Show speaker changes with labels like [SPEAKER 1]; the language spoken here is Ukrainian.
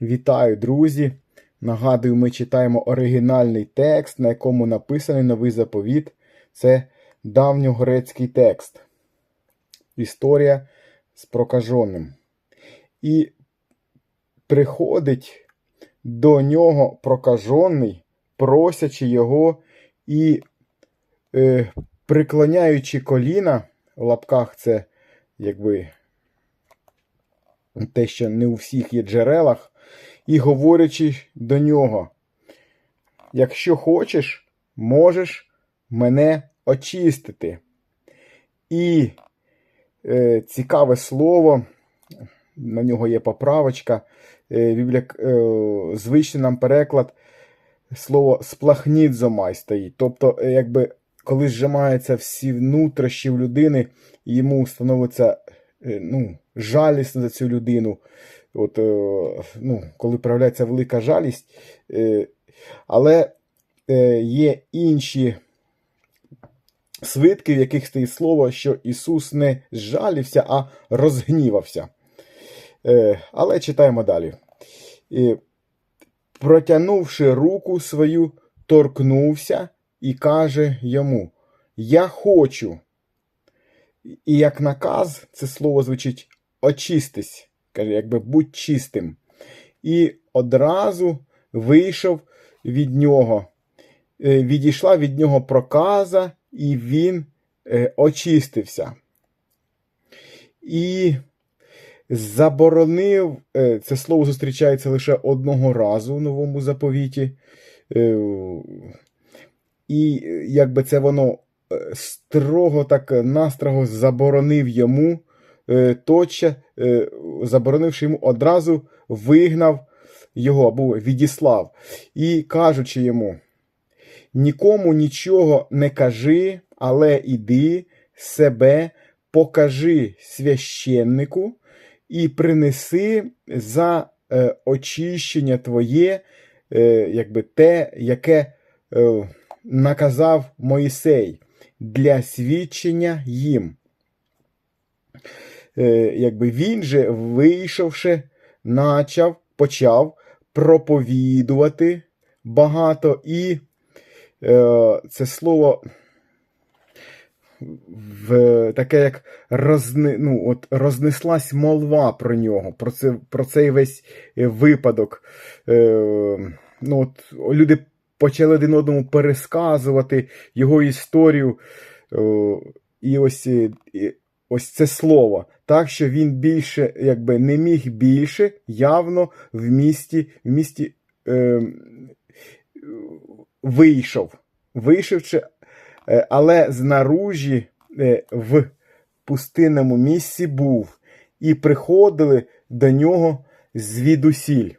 [SPEAKER 1] Вітаю, друзі! Нагадую, ми читаємо оригінальний текст, на якому написаний новий заповіт. Це давньогрецький текст. Історія з прокаженим. І приходить до нього прокажений, просячи його і е, приклоняючи коліна, в лапках це якби те, що не у всіх є джерелах, і говорячи до нього: якщо хочеш, можеш мене очистити. І е, цікаве слово, на нього є поправочка. Е, Біблія, е, звичний нам переклад, слово сплахнідзомай стоїть. Тобто, е, якби коли зжимаються всі внутрішні в людини, йому становиться е, ну, жалісно за цю людину. От, е, ну, коли проявляється велика жалість. Е, але е, є інші свитки, в яких стоїть слово, що Ісус не жалівся, а розгнівався. Але читаємо далі. Протягнувши руку свою, торкнувся і каже йому: Я хочу. І як наказ, це слово звучить очистись, каже, якби будь чистим. І одразу вийшов від нього, Е, відійшла від нього проказа, і він е, очистився. І заборонив, е, це слово зустрічається лише одного разу в новому заповіті. І якби це воно строго так настрого заборонив йому, е, е, заборонивши йому одразу вигнав його або відіслав. І кажучи йому: нікому нічого не кажи, але іди себе, покажи священнику і принеси за е, очищення твоє, якби те, яке наказав Моїсей для свідчення їм. Е, якби він же, вийшовши, начав, почав проповідувати багато, і е, це слово в, таке, як розни, ну, от, рознеслась молва про нього, про, це, про цей весь е, випадок. Е, ну, от, люди почали один одному пересказувати його історію. Е, і ось, ось це слово. Так що він більше, якби не міг більше явно в місті, в місті е, вийшов. Вийшовши, е, але знаружі е, в пустинному місці був, і приходили до нього звідусіль.